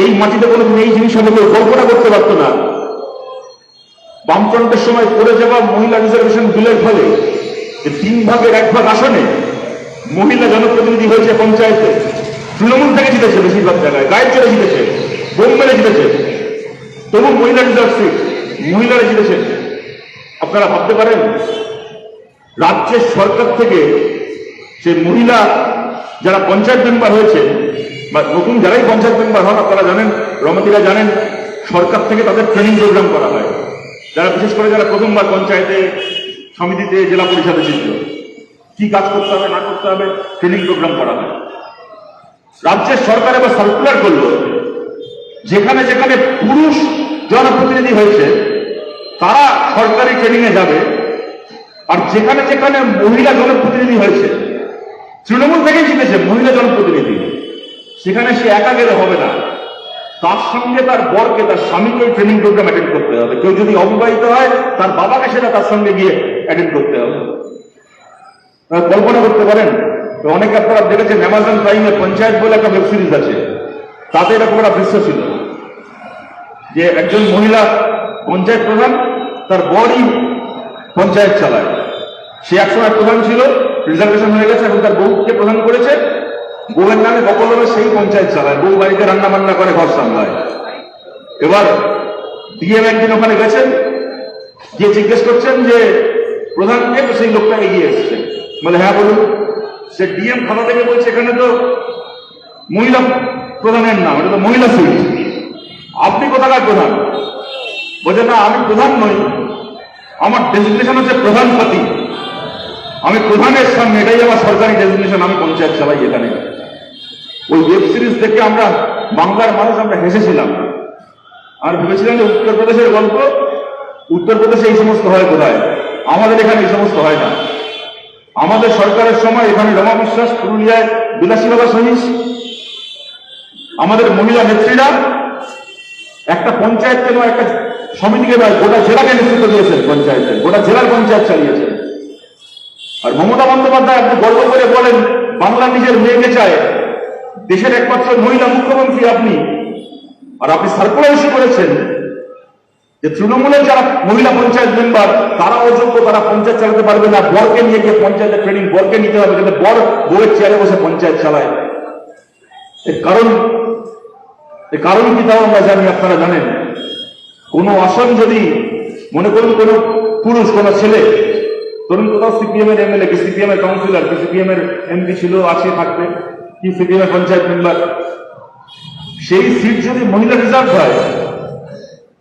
এই মাটিতে কোনোদিন এই জিনিস হবে কেউ কল্পনা করতে পারতো না। বামফ্রন্টের সময় পড়ে যাওয়া মহিলা রিজার্ভেশন বিলের ফলে যে তিন ভাগের এক ভাগ আসনে মহিলা জনপ্রতিনিধি হয়েছে পঞ্চায়েতে। তৃণমূল থেকে জিতেছে বেশিরভাগ জায়গায়, গায়ের চলে জিতেছে, বোম মেরে জিতেছে। তবু মহিলা রিজার্ভ সিট মহিলারা জিতেছে। আপনারা ভাবতে পারেন, রাজ্যের সরকার থেকে সে মহিলা যারা পঞ্চায়েত মেম্বার হয়েছে বা নতুন যারাই পঞ্চায়েত মেম্বার হন, আপনারা জানেন রমতিরা জানেন, সরকার থেকে তাদের ট্রেনিং প্রোগ্রাম করা হয়। যারা বিশেষ করে যারা প্রথমবার পঞ্চায়েতে, সমিতিতে, জেলা পরিষদে ছিল, কি কাজ করতে হবে, না করতে হবে ট্রেনিং প্রোগ্রাম করা হয়। রাজ্যের সরকার এবার সার্কুলার করল, যেখানে যেখানে পুরুষ জনপ্রতিনিধি হয়েছে, তারা সরকারি ট্রেনিংয়ে যাবে, আর যেখানে যেখানে মহিলা জনপ্রতিনিধি হয়েছে, তৃণমূল থেকেই জিতেছে মহিলা জনপ্রতিনিধি। সেখানে সে একা গেলে হবে না। তার সঙ্গে তার বরকে, তার স্বামীকে ট্রেনিং প্রোগ্রাম অ্যাটেন্ড করতে হবে। কেউ যদি অবিবাহিত হয়, তার বাবাকে সেটা তার সঙ্গে গিয়ে অ্যাটেন্ড করতে হবে। কল্পনা করতে পারেন অনেকে আপনারা দেখেছেন অ্যামাজন প্রাইমে পঞ্চায়েত বলে একটা ওয়েব সিরিজ আছে। তাতে এরকম একটা দৃশ্য ছিল যে একজন মহিলা পঞ্চায়েত প্রধান, তার বরই পঞ্চায়েত চালায়। সে একসময় প্রধান ছিল রিজার্ভেশন হয়ে গেছে এখন তার বউকে প্রধান করেছে। বউয়ের নামে বকলমে সেই পঞ্চায়েত চালায়। বউ বাড়িতে রান্না বান্না করে, ঘর সামলায়। এবার ডিএম একদিন ওখানে গেছেন, গিয়ে জিজ্ঞেস করছেন যে প্রধানকে তো সেই লোকটা এগিয়ে এসছে? বলে হ্যাঁ বলুন। সে ডিএম খাতা থেকে বলছে, এখানে তো মহিলা প্রধানের নাম, এটা তো মহিলা সুইট আপনি কোথাকার প্রধান? বলছে, না, আমি প্রধান নই। আমার ডেজিগনেশন হচ্ছে প্রধান পতি। আমি প্রধানের সামনে, এটাই আমার সরকারি ডেজিগনেশন আমি পঞ্চায়েত চালাই এখানে। ওই ওয়েব সিরিজ দেখে আমরা বাংলার মানুষ আমরা হেসেছিলাম। আর ভেবেছিলাম যে উত্তরপ্রদেশের গল্প, উত্তরপ্রদেশে এই সমস্ত হয় কোথায়? আমাদের এখানে এই সমস্ত হয় না। আমাদের সরকারের সময় এখানে রমা বিশ্বাস, পুরুলিয়ায় বিলাসী বাবা সহিস, আমাদের মহিলা নেত্রীরা একটা পঞ্চায়েত কেন একটা সমিতিকে গোটা জেলাকে নেতৃত্ব দিয়েছেন পঞ্চায়েতে, গোটা জেলার পঞ্চায়েত চালিয়েছেন। আর মমতা বন্দ্যোপাধ্যায় আপনি গর্ব করে বলেন, বাংলা নিজের মেয়েকে চায়। দেশের একমাত্র মহিলা মুখ্যমন্ত্রী আপনি। আর আপনি সার্কুলার ইস্যু করেছেন যে তৃণমূলের যারা মহিলা পঞ্চায়েত মেম্বার তারা অযোগ্য, তারা পঞ্চায়েত চালাতে পারবে না। বরকে নিয়ে গিয়ে পঞ্চায়েতের ট্রেনিং বরকে নিতে হবে যাতে বর বউয়ের চেয়ারে বসে পঞ্চায়েত চালায়। এর কারণ এর কারণ কি তাও আমরা জানি, আপনারা জানেন। কোনো আসন যদি, মনে করুন কোনো পুরুষ, কোনো ছেলে, ধরুন কোথাও সিপিএম এর এমএলএ, কি সিপিএম এর কাউন্সিলর কি সিপিএম এর এমপি ছিল, আছে, থাকবে। কি এর পঞ্চায়েত মেম্বার? সেই সিট যদি মহিলা রিজার্ভ হয়,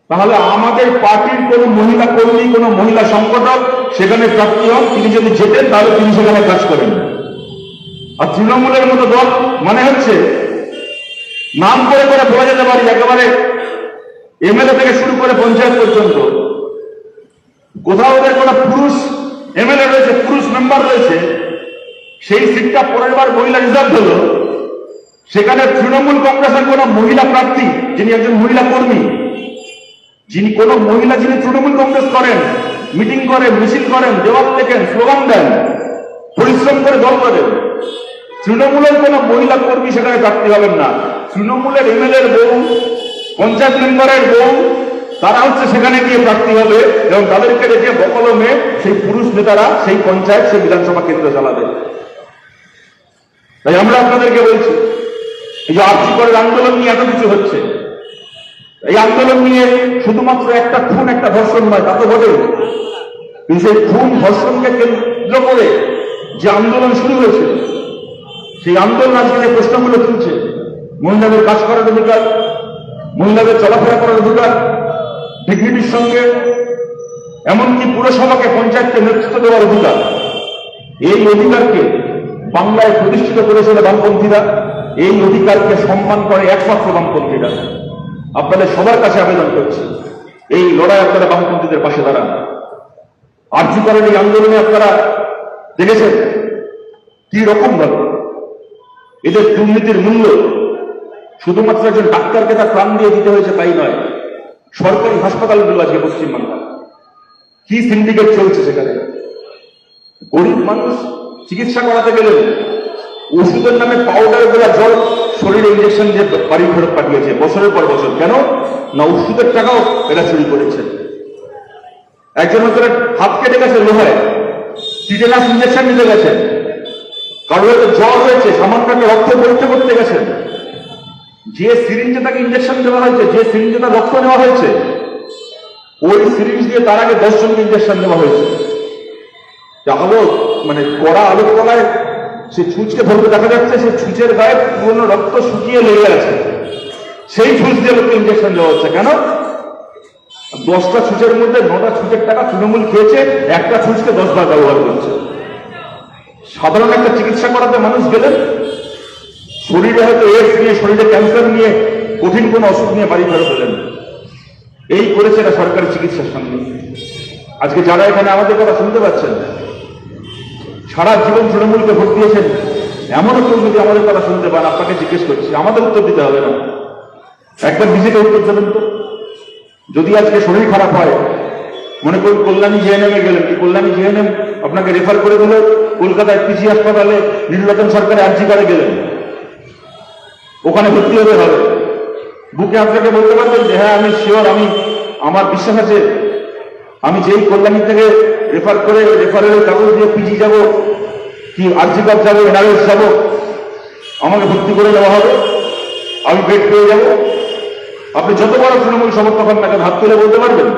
তাহলে আমাদের পার্টির কোনো মহিলা কর্মী, কোনো মহিলা সংগঠক সেখানে প্রাপ্তি হন, তিনি যদি যেতেন তাহলে তিনি সেখানে কাজ করেন। আর তৃণমূলের মতো দল মানে হচ্ছে, নাম করে করে বলা যেতে পারি একেবারে এমএলএ থেকে শুরু করে পঞ্চায়েত পর্যন্ত। কোথাও ওদের কোনো পুরুষ এমএলএ রয়েছে, পুরুষ মেম্বার রয়েছে সেই সিটটা পরের বার মহিলা রিজার্ভ হলো। সেখানে তৃণমূল কংগ্রেসের কোন মহিলা প্রার্থী, যিনি একজন মহিলা কর্মী, যিনি কোন মহিলা যিনি তৃণমূল কংগ্রেস করেন, মিটিং করেন, মিছিল করেন দেওয়াল লেখেন, স্লোগান দেন, পরিশ্রম করে দল করেন তৃণমূলের কোন মহিলা কর্মী সেখানে প্রার্থী হবেন না। তৃণমূলের এমএলএ বউ, পঞ্চায়েত মেম্বারের বউ, তারা হচ্ছে সেখানে গিয়ে প্রার্থী হবে এবং তাদেরকে রেখে বকলমে সেই পুরুষ নেতারা, সেই পঞ্চায়েত, সেই বিধানসভা কেন্দ্র চালাবে। তাই আমরা আপনাদেরকে বলছি, এই যে আর্থিক করের আন্দোলন নিয়ে এত কিছু হচ্ছে, এই আন্দোলন নিয়ে শুধুমাত্র একটা খুন একটা ধর্ষণ নয় তা তো বটে কিন্তু সেই খুন ধর্ষণকে কেন্দ্র করে যে আন্দোলন শুরু হয়েছিল সেই আন্দোলন আজকে যে প্রশ্নগুলো তুলছে, মহিলাদের কাজ করার অধিকার, মহিলাদের চলাফেরা করার অধিকার ডিগ্রিটির সঙ্গে, এমনকি পুরসভাকে পঞ্চায়েতকে নেতৃত্ব দেওয়ার অধিকার, এই অধিকারকে বাংলায় প্রতিষ্ঠিত করেছিল বামপন্থীরা, এই অধিকারকে সম্মান করে একমাত্র বামপন্থীরা। আপনাদের সবার কাছে আবেদন করছি, এই লড়াই আপনারা বামপন্থীদের পাশে দাঁড়ান। আর্জি করেন এই আন্দোলনে আপনারা দেখেছেন কি রকম ভাবে? এদের দুর্নীতির মূল্য শুধুমাত্র একজন ডাক্তারকে তার প্রাণ দিয়ে দিতে হয়েছে তাই নয়, সরকারি হাসপাতালগুলো আছে পশ্চিমবাংলা কি সিন্ডিকেট চলছে সেখানে? গরিব মানুষ চিকিৎসা করাতে গেলেন ওষুধের নামে পাউডারগুলা জল শরীরে ইঞ্জেকশন দিয়ে বাড়ি ফেরত পাঠিয়েছে, বছরের পর বছর। কেন? না, ওষুধের টাকাও এরা চুরি করেছে। একজন হয়তো হাত কেটে গেছে লোহায় টিটেনাস ইঞ্জেকশন নিতে গেছেন কারও হয়তো জ্বর হয়েছে, সামান্য একটা রক্ত পরীক্ষা করতে গেছেন যে সিরিঞ্জে তাকে ইঞ্জেকশন দেওয়া হয়েছে, যে সিরিঞ্জে তার রক্ত নেওয়া হয়েছে, ওই সিরিঞ্জ দিয়ে তার আগে দশ জনকে ইঞ্জেকশন দেওয়া হয়েছে। মানে কড়া আলোর তলায় সে ছুঁচকে ধরতে দেখা যাচ্ছে, সে ছুঁচের গায়ে পুরনো রক্ত শুকিয়ে লেগে আছে। সেই ছুঁচ দিয়ে লোককে ইঞ্জেকশন দেওয়া হচ্ছে। কেন? দশটা ছুঁচের মধ্যে নটা ছুঁচের টাকা তৃণমূল খেয়েছে, একটা ছুঁচকে দশ বার ব্যবহার করছে। সাধারণ একটা চিকিৎসা করাতে মানুষ গেলেন। শরীরে হয়তো এডস নিয়ে, শরীরে ক্যান্সার নিয়ে, কঠিন কোনো অসুখ নিয়ে বাড়ি ফেরত হলেন এই করেছে এটা সরকারি চিকিৎসার সঙ্গে। আজকে যারা এখানে আমাদের কথা শুনতে পাচ্ছেন সারা জীবন তৃণমূলকে ভোট দিয়েছেন এমন কেউ যদি আমাদের কথা শুনতে পান, আপনাকে জিজ্ঞেস করছি, আমাদের উত্তর দিতে হবে না। একবার নিজেকে উত্তর দেবেন তো? যদি আজকে শরীর খারাপ হয়, মনে করুন কল্যাণী জেএনএম গেলেন, কি কল্যাণী জেএনএম আপনাকে রেফার করে দিল, কলকাতায় পিজি হাসপাতালে নীলরতন সরকারে আর্জি করে গেলেন। ওখানে ভর্তি হতে হবে। বুকে আপনাকে বলতে পারবেন যে হ্যাঁ আমি শিওর আমি, আমার বিশ্বাস আছে আমি যেই কল্যাণী থেকে রেফার করে রেফারের কাগজ দিয়ে পিজি যাব, কি আর্জিকর যাব এনআরএস যাব, আমাকে ভর্তি করে দেওয়া হবে। আমি বেড পেয়ে যাব। আপনি যত বড় তৃণমূল সমর্থক হন কেন, হাত তুলে বলতে পারবেন?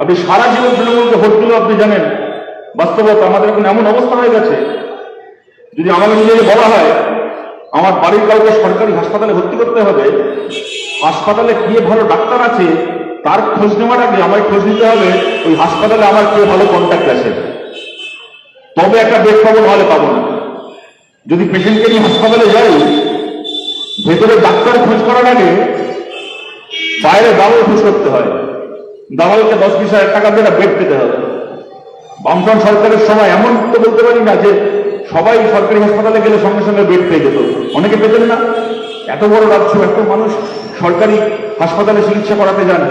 আপনি সারা জীবন তৃণমূলকে ভোট দিলেও আপনি জানেন, বাস্তবতা আমাদের এখন এমন অবস্থা হয়ে গেছে। যদি আমাকে নিজেকে বলা হয়, আমার বাড়ির কাউকে সরকারি হাসপাতালে ভর্তি করতে হবে, হাসপাতালে কে ভালো ডাক্তার আছে তার খোঁজ নেওয়ার আগে আমায় খোঁজ নিতে হবে, ওই হাসপাতালে আমার কেউ ভালো কন্ট্যাক্ট আছে। তবে একটা বেড পাবো নাহলে পাবো না। যদি পেশেন্টকে নিয়ে হাসপাতালে যাই, ভেতরে ডাক্তার খোঁজ করার আগে বাইরে দালাল খোঁজ করতে হয়। দালালকে দশ বিশ হাজার টাকা দিয়ে বেড পেতে হবে। বামফ্রন্ট সরকারের সময় এমন তো বলতে পারি না যে সবাই সরকারি হাসপাতালে গেলে সঙ্গে সঙ্গে বেড পেয়ে যেত। অনেকে পেতেন না। এত বড় রাজ্য, এত মানুষ সরকারি হাসপাতালে চিকিৎসা করাতে যান।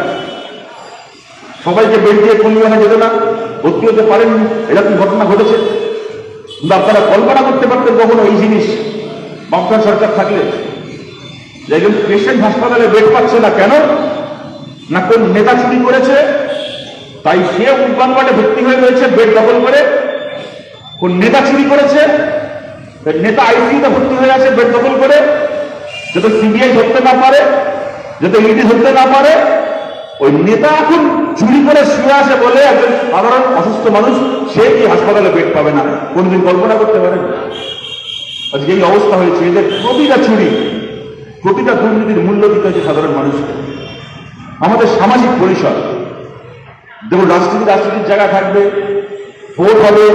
সবাইকে বেড দিয়ে কমিয়ে আনা যেত না, ভর্তি হতে পারেন এরকম ঘটনা ঘটেছে। কিন্তু আপনারা কল্পনা করতে পারতেন কখনো এই জিনিস, বামফ্রন্ট সরকার থাকলে? যে একজন পেশেন্ট হাসপাতালে বেড পাচ্ছে না কেন? না কোন নেতা চুরি করেছে? তাই সে উদ্যানবাটে ভর্তি হয়ে রয়েছে, বেড দখল করে। কোন নেতা চুরি করেছে? নেতা আইসিইউতে ভর্তি হয়ে আছে, বেড দখল করে। যাতে সিবিআই ধরতে না পারে, যাতে ইডি ধরতে না পারে, ওই নেতা এখন চুরি করে শুয়ে আসে বলে একজন সাধারণ অসুস্থ মানুষ, সে কি হাসপাতালে বেড পাবে না? কোনদিন কল্পনা করতে পারেন? আজকে এই অবস্থা হয়েছে, এদের প্রতিটা চুরি, প্রতিটা দুর্নীতির মূল্য দিতে হচ্ছে সাধারণ মানুষকে। আমাদের সামাজিক পরিসর, দেখুন, রাজনীতি রাজনীতির জায়গা থাকবে, ভোট হবে,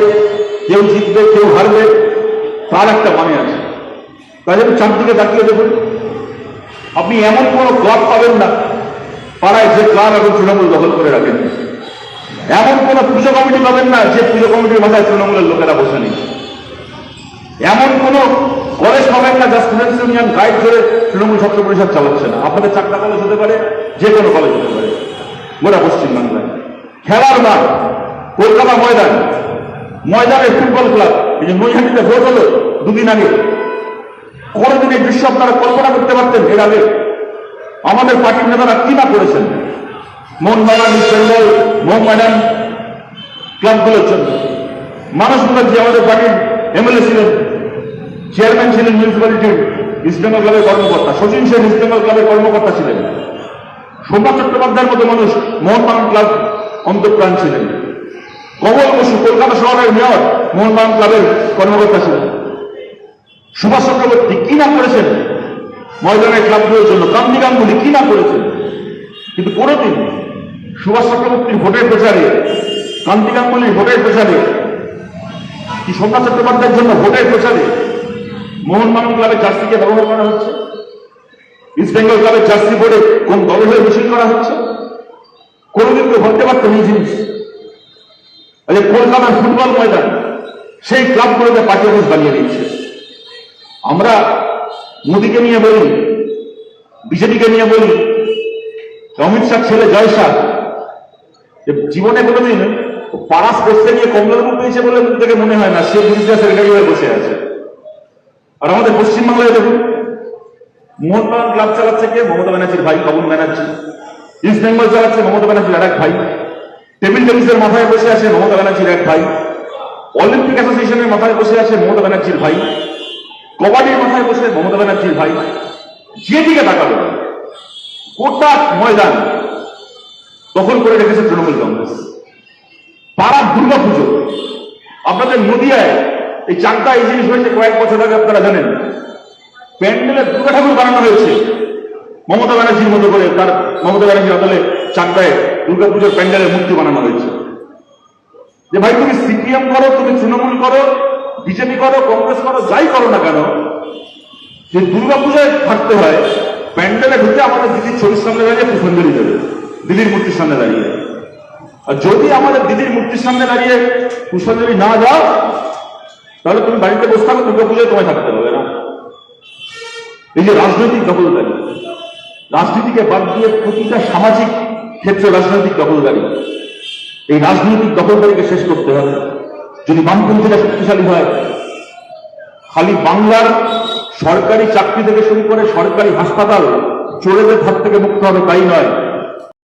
কেউ জিতবে, কেউ হারবে, তার একটা মানে আছে। জন্য চারদিকে তাকিয়ে দেখুন। আপনি এমন কোনো ক্লাব পাবেন না। পাড়ায় যে ক্লাব এখন তৃণমূল দখল করে রাখেন। এমন কোন পুজো কমিটি পাবেন না, যে পুজো কমিটির মাথায় তৃণমূলের লোকেরা বসে নেই। এমন কোন কলেজ পাবেন না, যা স্টুডেন্টস ইউনিয়ন গাইড করে তৃণমূল ছাত্র পরিষদ চালাচ্ছে না। আপনাদের চারটা কলেজ হতে পারে, যে কোনো কলেজ হতে পারে। গোটা পশ্চিমবাংলায়। খেলার মাঠ, কলকাতা ময়দান। ময়দানের ফুটবল ক্লাব। এই যে নৈহাটিতে ভোট হলো দুদিন আগে। এই দৃশ্য আপনারা কল্পনা করতে পারতেন আগে আমাদের পার্টির নেতারা কি না করেছেন? মোহনবাগান বেঙ্গল মোহনবাগান ক্লাবগুলোর জন্য। মানুষ মুখার্জি আমাদের পার্টির এমএলএ ছিলেন, চেয়ারম্যান ছিলেন মিউনিসিপ্যালিটির ইস্ট বেঙ্গল ক্লাবের কর্মকর্তা, সচিন সেন ইস্ট বেঙ্গল ক্লাবের কর্মকর্তা ছিলেন। সোমনাথ চট্টোপাধ্যায়ের মতো মানুষ মোহনবাগান ক্লাব অন্তঃপ্রাণ ছিলেন। কমল বসু, কলকাতা শহরের মেয়র মোহনবাগান ক্লাবের কর্মকর্তা ছিলেন। সুভাষ চক্রবর্তী কি না করেছেন? ময়দানের ক্লাবগুলোর জন্য কান্তি গাঙ্গুলি কি না করেছেন? কিন্তু কোনোদিন সুভাষ চক্রবর্তীর ভোটের প্রচারে কান্তি গাঙ্গুলির ভোটের প্রচারে কি সোমনাথ চট্টোপাধ্যায়ের জন্য ভোটের প্রচারে মোহনবাগান ক্লাবের জার্সিকে ব্যবহার করা হচ্ছে? ইস্ট বেঙ্গল ক্লাবের জার্সি বোর্ডে কোন দলের হয়ে মিছিল করা হচ্ছে? কোনোদিন কেউ ভাবতে পারতেন এই জিনিস? কলকাতার ফুটবল ময়দান, সেই ক্লাবগুলোতে পার্টি অফিস বানিয়ে দিচ্ছে আমরা মোদীকে নিয়ে বলি, বিজেপিকে নিয়ে বলি অমিত শাহ ছেলে জয় শাহ জীবনে কোনোদিন পাড়াস বসতে গিয়ে কমলালেবু পেয়েছে বলে থেকে মনে হয় না, সে মিনিস্টার সেক্রেটারি হয়ে বসে আছে। আর আমাদের পশ্চিমবাংলায় দেখুন, মোহনবাগান ক্লাব চালাচ্ছে কে? মমতা ব্যানার্জির ভাই, পবন ব্যানার্জি। ইস্ট বেঙ্গল চালাচ্ছে মমতা ব্যানার্জির আর এক ভাই। টেবিল টেনিসের মাথায় বসে আছে মমতা ব্যানার্জির এক ভাই। অলিম্পিক অ্যাসোসিয়েশনের মাথায় বসে আছে মমতা ব্যানার্জির ভাই। কবাডির মাথায় বসে মমতা ব্যানার্জির ভাই যেদিকে তাকালো, গোটা ময়দান দখল করে রেখেছে তৃণমূল কংগ্রেস। পাড়া দুর্গা পুজো। আপনাদের নদিয়ায় এই চাকদা এই জিনিস হয়েছে কয়েক বছর আগে, আপনারা জানেন। প্যান্ডেলে দুর্গা ঠাকুর বানানো হয়েছে। মমতা ব্যানার্জির মতো করে তার, মমতা ব্যানার্জির আদলে চাকদায় দুর্গা পুজোর প্যান্ডেলের মূর্তি বানানো হয়েছে। যে ভাই, তুমি সিপিএম করো, তুমি তৃণমূল করো বিজেপি করো কংগ্রেস করো, যাই করো না কেন, যে দুর্গা পূজায় থাকতে হয়, প্যান্ডেলে ঢুকে আমাদের দিদির ছবির সামনে দাঁড়িয়ে পুষ্পাঞ্জলি দেবে, দিদির মূর্তির সামনে দাঁড়িয়ে। আর যদি আমাদের দিদির মূর্তির সামনে দাঁড়িয়ে পুষ্পাঞ্জলি না যাও তাহলে তুমি বাড়িতে বসে থাকো, দুর্গা পূজায় তোমায় থাকতে হবে না। এই যে রাজনৈতিক দখলদারি, রাজনীতিকে বাদ দিয়ে প্রতিটা সামাজিক ক্ষেত্রে রাজনৈতিক দখলদারি, এই রাজনৈতিক দখলদারিকে শেষ করতে হবে। যদি বামপন্থীরা শক্তিশালী হয়, খালি বাংলার সরকারি চাকরি থেকে শুরু করে সরকারি হাসপাতাল, চোরেদের হাত থেকে মুক্ত হবে, তাই নয়।